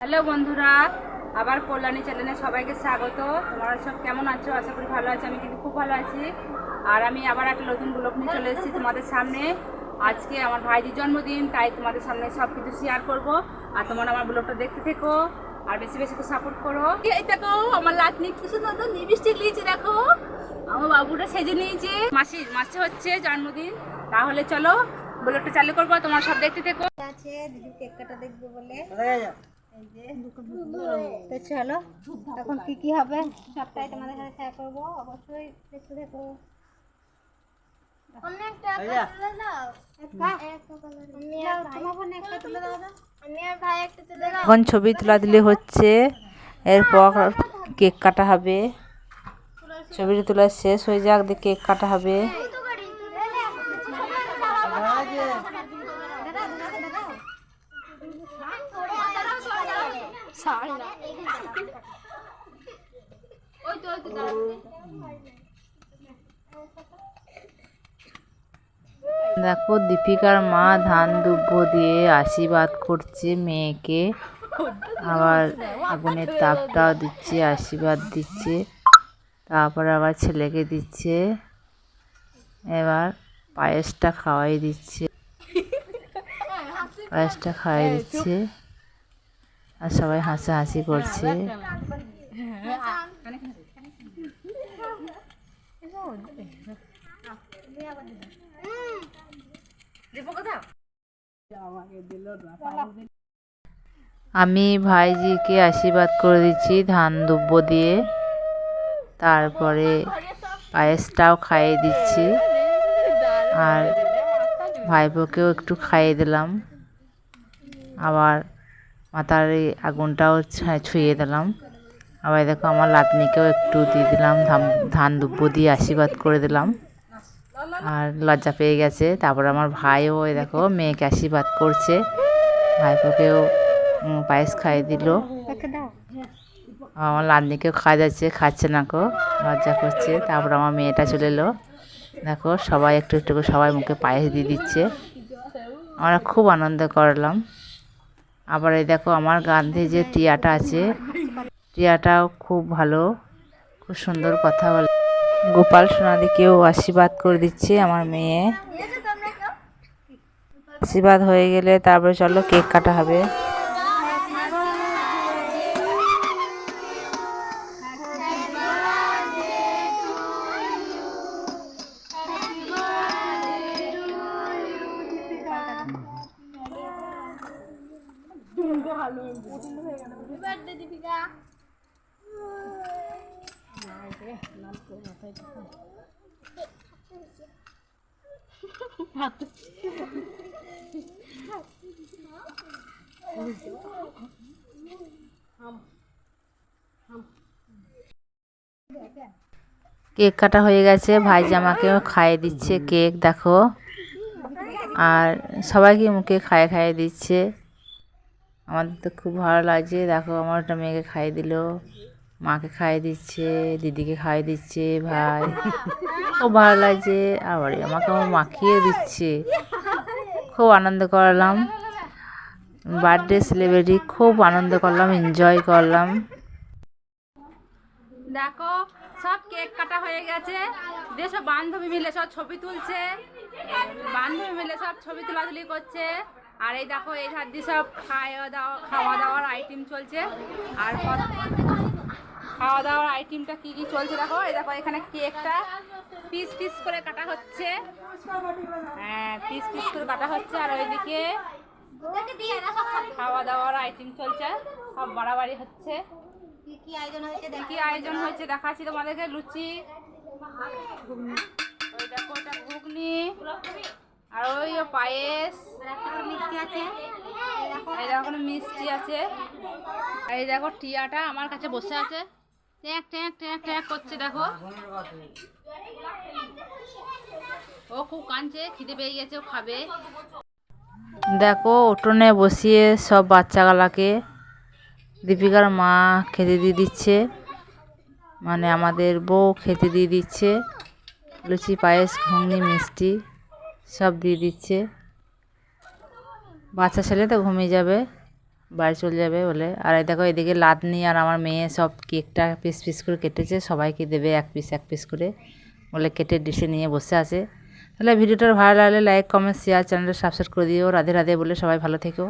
Hello বন্ধুরা আবার কল্যাণী চ্যানেলে সবাইকে স্বাগত। তোমরা সব কেমন আছো? আশা করি ভালো আছো আমি কিন্তু খুব ভালো আছি। আর আমি আবার একটা নতুন ব্লগ নিয়ে চলে এসেছি তোমাদের সামনে। আজকে আমার ভাইজির জন্মদিন তাই তোমাদের সামনে সব কিছু শেয়ার করব। আর তোমরা আমার ব্লগটা দেখতে থেকো আর বেশি বেশি করে সাপোর্ট করো। এই দেখো আমার লাটনি কি সুন্দর লিপস্টিক নিয়েছে দেখো। আমার বাবুটা সেজে নিয়েছে। মাসি মাসে হচ্ছে জন্মদিন। তাহলে চলো ব্লগটা চালু করব তোমার সব দেখতে থেকো। আছে দিদি কেক কাটা দেখবে বলে। তো চলো এখন কি কি হবে? সবটাই তোমাদের সাথে শেয়ার করব অবশ্যই দেখতে দেখো এখন ছবি তোলাতুলি হচ্ছে এরপর কেক কাটা হবে। ছবিটা তোলা শেষ হয়ে যাক দিয়ে কেক কাটা হবে। দেখো, দীপিকার মা ধান দুব্ব দিয়ে আশীর্বাদ করছে মেয়েকে। আবার আগুনের তাপটাও দিচ্ছে, আশীর্বাদ দিচ্ছে। তারপর আবার ছেলেকে দিচ্ছে। এবার পায়েসটা খাওয়াই দিচ্ছে। পায়েসটা খাওয়াই দিচ্ছে। আর সবাই হাসাহাসি করছে। আমি ভাইজিকে আশীর্বাদ করে দিচ্ছি ধান দুব্ব দিয়ে। তারপরে পায়েসটাও খাইয়ে দিচ্ছি। আর ভাইপোকেও একটু খাইয়ে দিলাম। আবার মাথার এই আগুনটাও ছুঁয়ে দিলাম। আবার দেখো আমার লাতনিকেও একটু দিয়ে দিলাম ধান দুব্ব দিয়ে আশীর্বাদ করে দিলাম। আর লজ্জা পেয়ে গেছে। তারপর আমার ভাইও দেখো মেয়েকে আশীর্বাদ করছে। ভাইপোকেও পায়েস খাইয়ে দিল। আমার লাতনিকেও খাওয়া যাচ্ছে, খাচ্ছে না কো লজ্জা করছে। তারপর আমার মেয়েটা চলে এলো। দেখো সবাই একটু একটু করে সবাই মুখে পায়েস দিয়ে দিচ্ছে। আমরা খুব আনন্দ করলাম। আবার এই দেখো আমার গান্ধী যে টিয়াটা আছে, টিয়াটাও খুব ভালো, খুব সুন্দর কথা বলে। গোপাল সোনাদিকেও আশীর্বাদ করে দিচ্ছে আমার মেয়ে। আশীর্বাদ হয়ে গেলে তারপরে চলো কেক কাটা হবে। কেক কাটা হয়ে গেছে ভাইজি আমাকেও খাইয়ে দিচ্ছে কেক দেখো। আর সবাইকে মুখে খাইয়ে খাইয়ে দিচ্ছে। আমাদের তো খুব ভালো লাগছে। দেখো, আমার একটা মেয়েকে খাইয়ে দিল। মাকে খাইয়ে দিচ্ছে, দিদিকে খাইয়ে দিচ্ছে, ভাই। খুব ভালো লাগছে। আবার আমাকে আমার মাখিয়ে দিচ্ছে। খুব আনন্দ করলাম। বার্থডে সেলিব্রিটি, খুব আনন্দ করলাম এনজয় করলাম। দেখো, সব কেক কাটা হয়ে গেছে। দিয়ে সব বান্ধবী মিলে সব ছবি তুলছে। বান্ধবী মিলে সব ছবি তোলাতুলি করছে। আর এই দেখো, এই হাত দিয়ে সব খাওয়া দাওয়া, খাওয়া দাওয়ার আইটেম চলছে। আর খাওয়া দাওয়ার আইটেমটা কি কি চলছে দেখো? এই দেখো, এখানে কেকটা পিস পিস করে কাটা হচ্ছে। হ্যাঁ পিস পিস করে কাটা হচ্ছে। আর ওইদিকে খাওয়া দাওয়ার আইটেম চলছে। সব বাড়াবাড়ি হচ্ছে। কি আয়োজন হয়েছে কি আয়োজন হয়েছে দেখাচ্ছি তোমাদেরকে, লুচি। ওই দেখো, ওটা ঘুগনি। আর ওই পায়েস। মিষ্টি আছে এই দেখো মিষ্টি আছে। আর এই দেখো, টিয়াটা আমার কাছে বসে আছে। ট্যাক ট্যাক ট্যাক ট্যাক করছে, দেখো। ও খুব কাঁদছে, খিদে পেয়ে গেছে, ও খাবে। দেখো, উঠোনে বসিয়ে সব বাচ্চাগুলাকে দীপিকার মা খেতে দিয়ে দিচ্ছে। মানে আমাদের বউ খেতে দিয়ে দিচ্ছে। লুচি, পায়েস, ঘুগনি, মিষ্টি। সব দিয়ে দিচ্ছে। বাচ্চা ছেলে তো ঘুমিয়ে যাবে, বাড়ি চলে যাবে বলে। আর দেখো, এদিকে লাদনি আর আমার মেয়ে সব কেকটা পিস পিস করে কেটেছে, সবাইকে দেবে এক পিস এক পিস করে। বলে কেটে ডিশে নিয়ে বসে আছে। তাহলে ভিডিওটা ভালো লাগলে লাইক কমেন্ট শেয়ার চ্যানেলটা সাবস্ক্রাইব করে দিও। রাধে রাধে বলে সবাই ভালো থেকো।